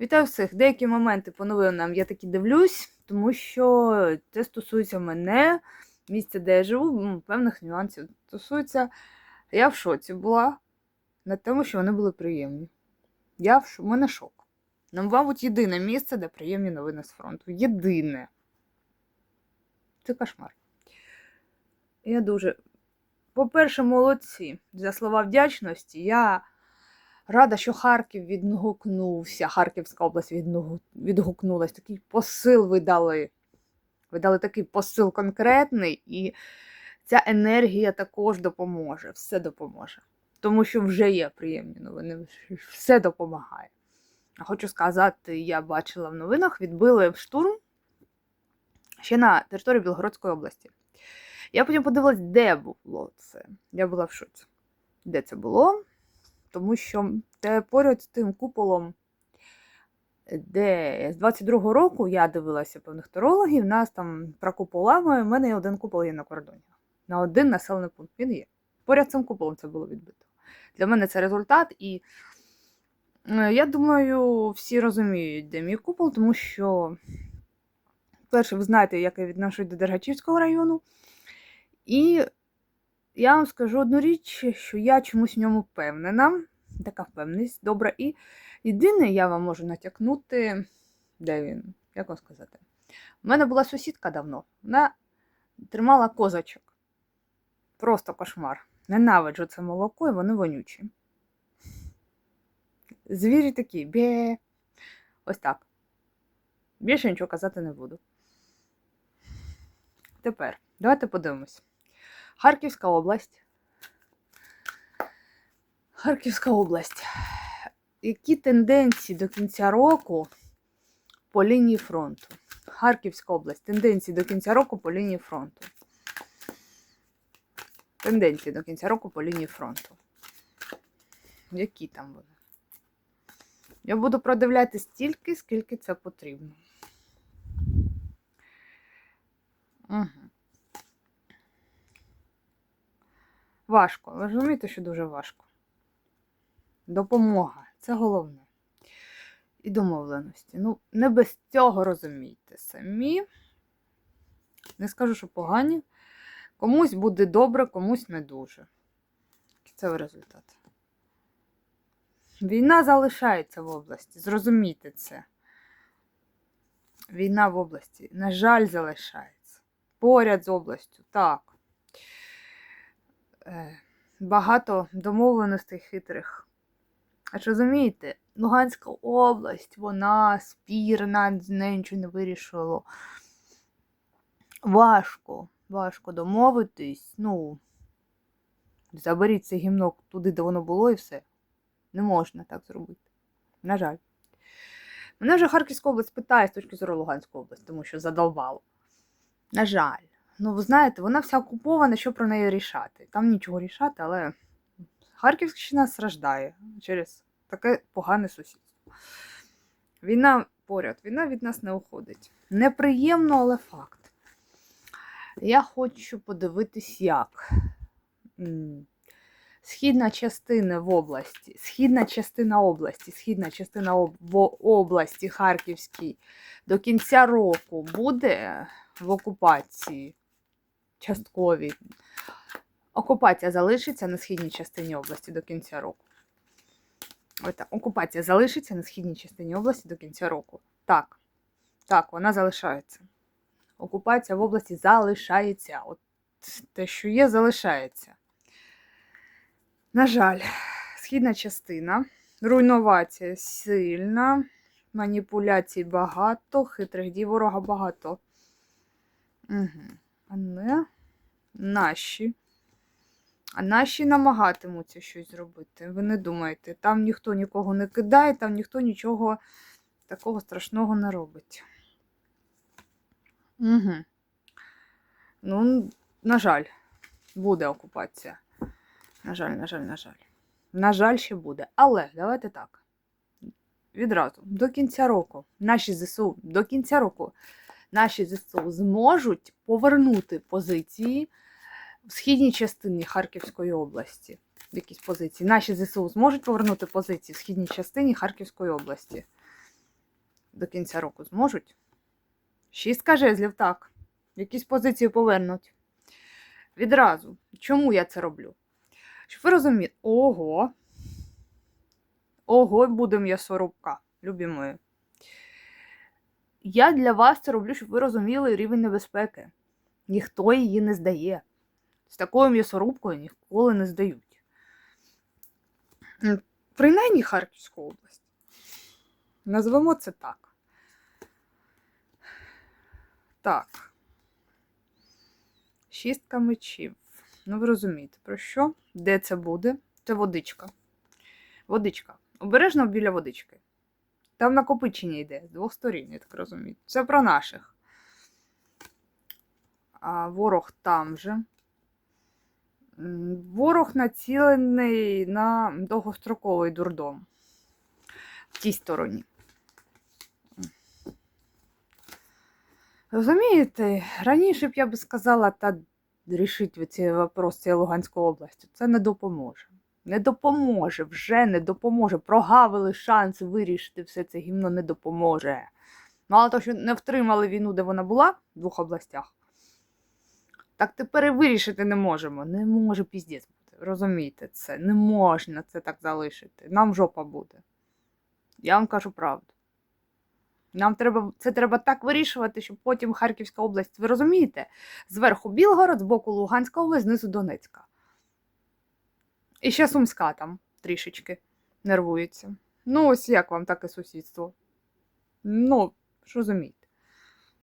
Вітаю всіх! Деякі моменти по новинам я таки дивлюсь, тому що це стосується мене, місця, де я живу, певних нюансів. Стосується, я в шоці була на тому, що вони були приємні. Я в шо... Мене шок. Ну, мабуть, єдине місце, де приємні новини з фронту. Єдине. Це кошмар. Я дуже. По-перше, молодці. За слова вдячності. Я рада, що Харків відгукнувся, Харківська область відгу- відгукнулась. Такий посил ви дали. Ви дали такий посил конкретний, і ця енергія також допоможе. Все допоможе. Тому що вже є приємні новини, все допомагає. Хочу сказати, я бачила в новинах, відбили штурм ще на території Білгородської області. Я потім подивилась, де було це. Я була в шоці. Де це було? Тому що те поряд з тим куполом, де з 22-го року я дивилася певних тарологів, нас там про куполами, в мене є один купол є на кордоні. На один населений пункт він є. Поряд цим куполом це було відбито. Для мене це результат, і е, я думаю, всі розуміють, де мій купол, тому що, перше, ви знаєте, як я відношусь до Дергачівського району. І я вам скажу одну річ, що я чомусь в ньому впевнена. Така впевненість добра. І єдине, я вам можу натякнути, де він, як вам сказати. У мене була сусідка давно. Вона тримала козачок. Просто кошмар. Ненавиджу це молоко, і вони вонючі. Звірі такі, бє. Ось так. Більше нічого казати не буду. Тепер, давайте подивимось. Харківська область. Харківська область. Які тенденції до кінця року по лінії фронту? Харківська область. Тенденції до кінця року по лінії фронту. Тенденції до кінця року по лінії фронту. Які там вони? Я буду продивляти стільки, скільки це потрібно. Угу. Важко. Ви розумієте, що дуже важко. Допомога це головне. І домовленості. Ну, не без цього розумійте самі. Не скажу, що погані. Комусь буде добре, комусь не дуже. Це результат. Війна залишається в області. Зрозумійте це. Війна в області, на жаль, залишається. Поряд з областю, так. Е, Багато домовленостей хитрих. А ж розумієте, Луганська область, вона спірна, з нею нічого не вирішило. Важко, важко домовитись. Ну, заберіть це гімно туди, де воно було, і все. Не можна так зробити. На жаль. Мене вже Харківська область питає з точки зору Луганської області, тому що задовбало. На жаль. Ну, ви знаєте, вона вся окупована, що про неї рішати. Там нічого рішати, але Харківщина страждає через таке погане сусідство. Війна поряд, війна від нас не уходить. Неприємно, але факт. Я хочу подивитись, як. Східна частина в області, східна частина області, східна частина об- в області Харківській до кінця року буде в окупації частковій. Окупація залишиться на східній частині області до кінця року. Ось. Окупація залишиться на східній частині області до кінця року. Так. Так, вона залишається. Окупація в області залишається. От те, що є, залишається. На жаль, східна частина. Руйнувація сильна, маніпуляцій багато, хитрих дій ворога багато. Угу. А не наші. А наші намагатимуться щось зробити. Ви не думайте, там ніхто нікого не кидає, там ніхто нічого такого страшного не робить. Угу. Ну, на жаль, буде окупація. На жаль, на жаль, на жаль. На жаль, ще буде. Але давайте так. Відразу, до кінця року, наші ЗСУ, до кінця року, наші ЗСУ зможуть повернути позиції в східній частині Харківської області. Якісь позиції. Наші ЗСУ зможуть повернути позиції в східній частині Харківської області. до кінця року зможуть. Шістка жезлів, так. Якісь позиції повернуть. Відразу. Чому я це роблю? Щоб ви розуміли, ого. Ого, буде м'ясорубка, любі мої. Я для вас це роблю, щоб ви розуміли рівень небезпеки. Ніхто її не здає. З такою м'ясорубкою ніколи не здають. Принаймні Харківську область. Назвемо це так. Так. Шістка мечів. Ну, ви розумієте, про що? Де це буде? Це водичка. Водичка. Обережно біля водички. Там накопичення йде з двох сторін, я так розумію. Це про наших. А ворог там же. Ворог націлений на довгостроковий дурдом. В тій стороні. Розумієте, раніше б я би сказала, та рішить ці вопрос цієї Луганської області. Це не допоможе. Не допоможе, вже не допоможе. Прогавили шанс вирішити все це гімно не допоможе. Мало того, що не втримали війну, де вона була, в двох областях. Так тепер і вирішити не можемо. Не може піздець бути. Розумієте це? Не можна це так залишити. Нам жопа буде. Я вам кажу правду. Нам треба, це треба так вирішувати, щоб потім Харківська область, ви розумієте? Зверху Білгород, збоку Луганська область, знизу Донецька. І ще Сумська там трішечки нервується. Ну, ось як вам таке сусідство. Ну, ж розумієте.